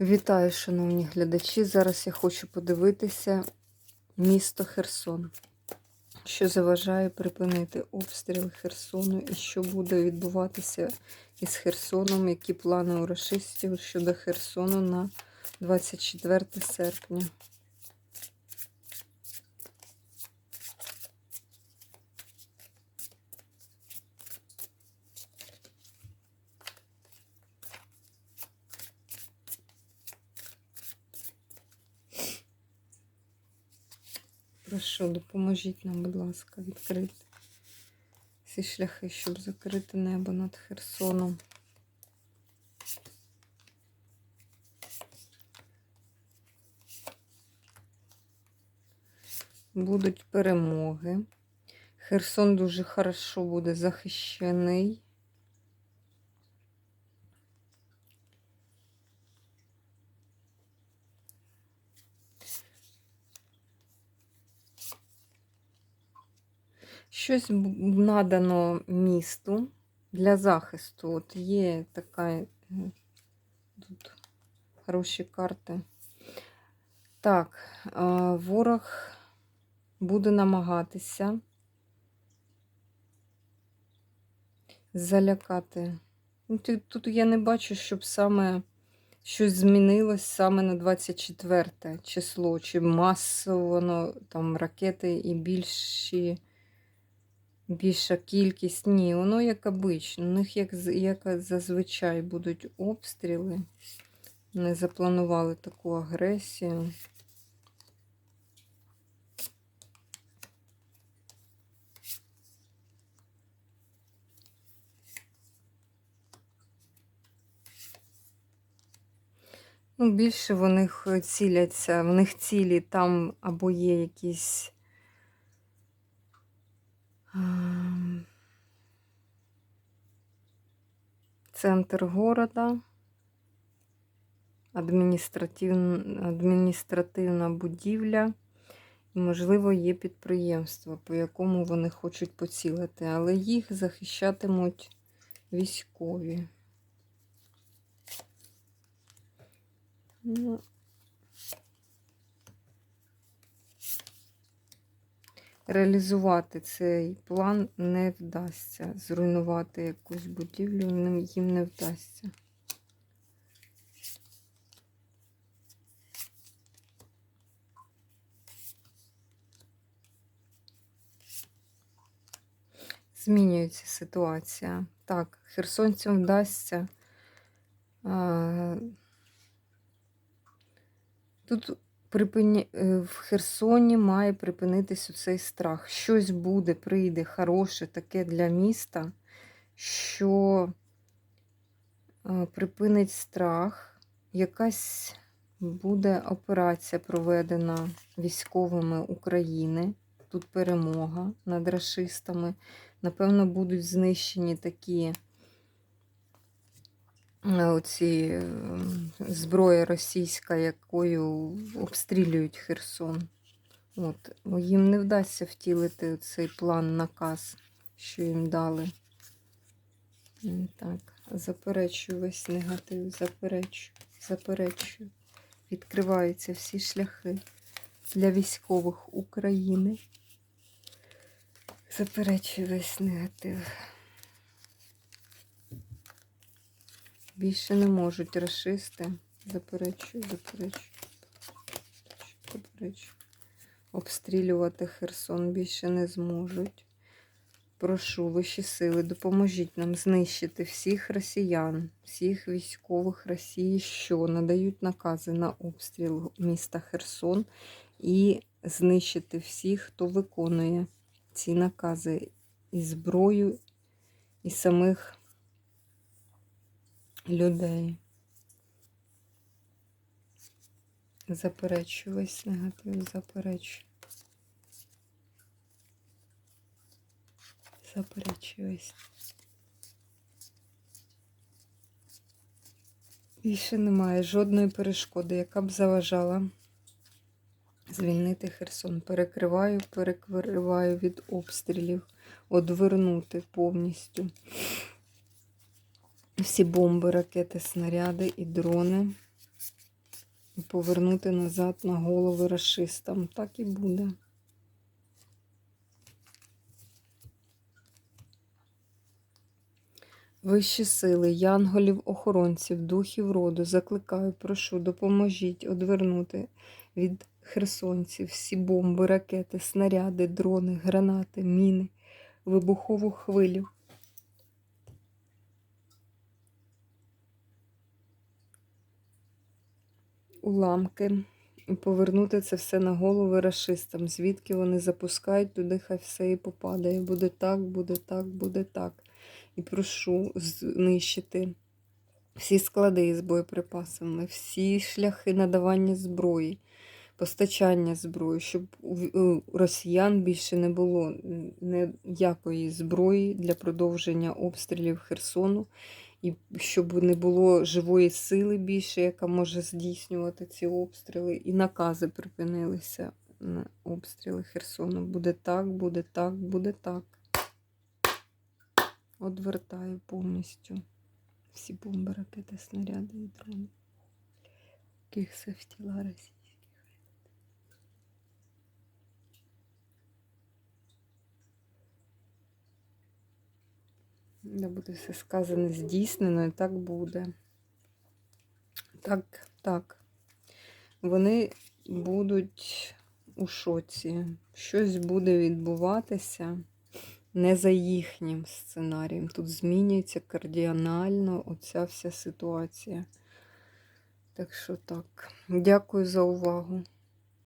Вітаю, шановні глядачі. Зараз я хочу подивитися місто Херсон, що заважає припинити обстріл Херсону і що буде відбуватися із Херсоном, які плани у рашистів щодо Херсону на 24 серпня. Прошу, допоможіть нам, будь ласка, відкрити ці шляхи, щоб закрити небо над Херсоном. Будуть перемоги. Херсон дуже хорошо буде захищений. Щось надано місту для захисту. От є така е, тут хороші карти. Так, ворог буде намагатися залякати. Ну, Тут я не бачу, щоб саме щось змінилось саме на 24 число, чи масово воно там ракети і більші. Більша кількість. Ні, воно як обично. У них як, як зазвичай будуть обстріли. Не запланували таку агресію. Ну, більше в них ціляться, в них цілі там або є якісь. Центр города, адміністративн... адміністративна будівля, і, можливо, є підприємство, по якому вони хочуть поцілити, але їх захищатимуть військові. Ну, реалізувати цей план не вдасться. Зруйнувати якусь будівлю їм не вдасться. Змінюється ситуація. Так, херсонцям вдасться. Тут припині... е, в Херсоні має припинитись цей страх. Щось буде, прийде хороше таке для міста, що е, припинить страх. Якась буде операція проведена військовими України. Тут перемога над рашистами. Напевно, будуть знищені такі оці е, зброя російська, якою обстрілюють Херсон. От. Їм не вдасться втілити цей план, наказ, що їм дали. Так, заперечую весь негатив, заперечую, заперечую. Відкриваються всі шляхи для військових України. Заперечую весь негатив. Більше не можуть расисти. Заперечую, заперечую, заперечую. Обстрілювати Херсон більше не зможуть. Прошу вищі сили, допоможіть нам знищити всіх росіян, всіх військових Росії, що надають накази на обстріл міста Херсон, і знищити всіх, хто виконує ці накази і зброю, і самих людей. Заперечую весь негатив, заперечую. Заперечую весь. Більше немає жодної перешкоди, яка б заважала звільнити Херсон. Перекриваю, перекриваю від обстрілів, одвернути повністю всі бомби, ракети, снаряди і дрони. і повернути назад на голови расистам. Так і буде. Вищі сили, янголів, охоронців, духів роду, закликаю, прошу, допоможіть одвернути від херсонців всі бомби, ракети, снаряди, дрони, гранати, міни, вибухову хвилю. Уламки і повернути це все на голови расистам. Звідки вони запускають туди, хай все і попадає. Буде так, буде так, буде так. І прошу знищити всі склади з боєприпасами, всі шляхи надавання зброї, постачання зброї, щоб у росіян більше не було ніякої зброї для продовження обстрілів Херсону, і щоб не було живої сили більше, яка може здійснювати ці обстріли, і накази припинилися на обстріли Херсону. Буде так, буде так, буде так. Одвертаю повністю всі бомби, ракети, снаряди і дрони. Яких все в тіла Де буде все сказане, здійснено, і так буде. Так, так. Вони будуть у шоці. Щось буде відбуватися не за їхнім сценарієм. Тут змінюється кардіонально оця вся ситуація. Так що так. Дякую за увагу.